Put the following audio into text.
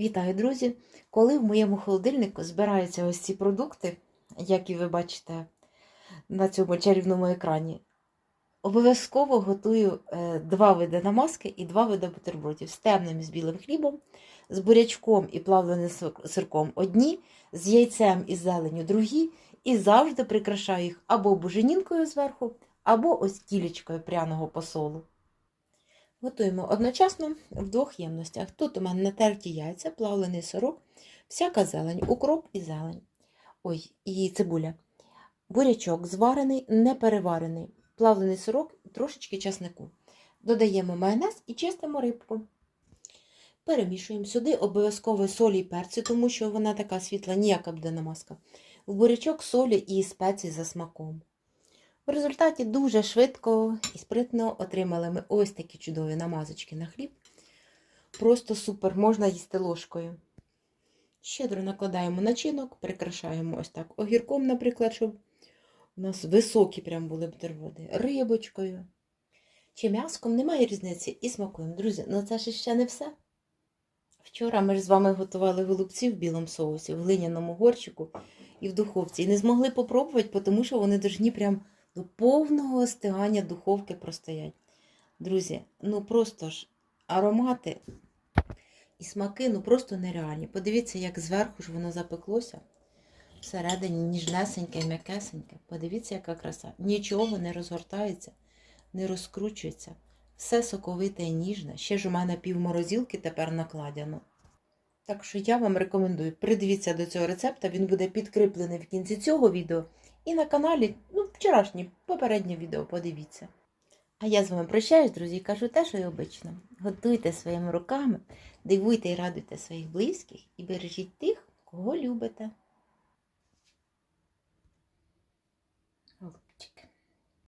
Вітаю, друзі! Коли в моєму холодильнику збираються ось ці продукти, які ви бачите на цьому чарівному екрані, обов'язково готую е, два види намазки і два види бутербродів з темним і з білим хлібом, з бурячком і плавленим сирком одні, з яйцем і зеленю другі, і завжди прикрашаю їх або буженінкою зверху, або ось кілечкою пряного посолу. Готуємо одночасно в двох ємностях. Тут у мене натерті яйця, плавлений сирок, всяка зелень, укроп і зелень. Ой, і цибуля. Бурячок зварений, не переварений, плавлений сирок, трошечки часнику. Додаємо майонез і чистимо рибку. Перемішуємо сюди обов'язково солі і перці, тому що вона така світла, ніяка буде намазка. В бурячок солі і спеції за смаком. В результаті дуже швидко і спритно отримали ми ось такі чудові намазочки на хліб. Просто супер, можна їсти ложкою. Щедро накладаємо начинок, прикрашаємо ось так огірком, наприклад, щоб у нас високі прям були бутерброди, рибочкою. Чи м'яском, немає різниці і смакуємо. Друзі, ну це ж ще не все. Вчора ми ж з вами готували голубці в білому соусі, в глиняному горщику і в духовці. І не змогли попробувати, тому що вони должні прям до повного остигання духовки простоять. Друзі, ну просто ж аромати і смаки ну просто нереальні. Подивіться, як зверху ж воно запеклося. Всередині ніжнесеньке, м'якесеньке. Подивіться, яка краса. Нічого не розгортається, не розкручується. Все соковите і ніжне. Ще ж у мене пів морозилки тепер накладено. Так що я вам рекомендую, придивіться до цього рецепта, він буде підкріплений в кінці цього відео. І на каналі, ну, вчорашнє, попереднє відео, подивіться. А я з вами прощаюсь, друзі, кажу те, що і обично. Готуйте своїми руками, дивуйте і радуйте своїх близьких і бережіть тих, кого любите. Голубчик.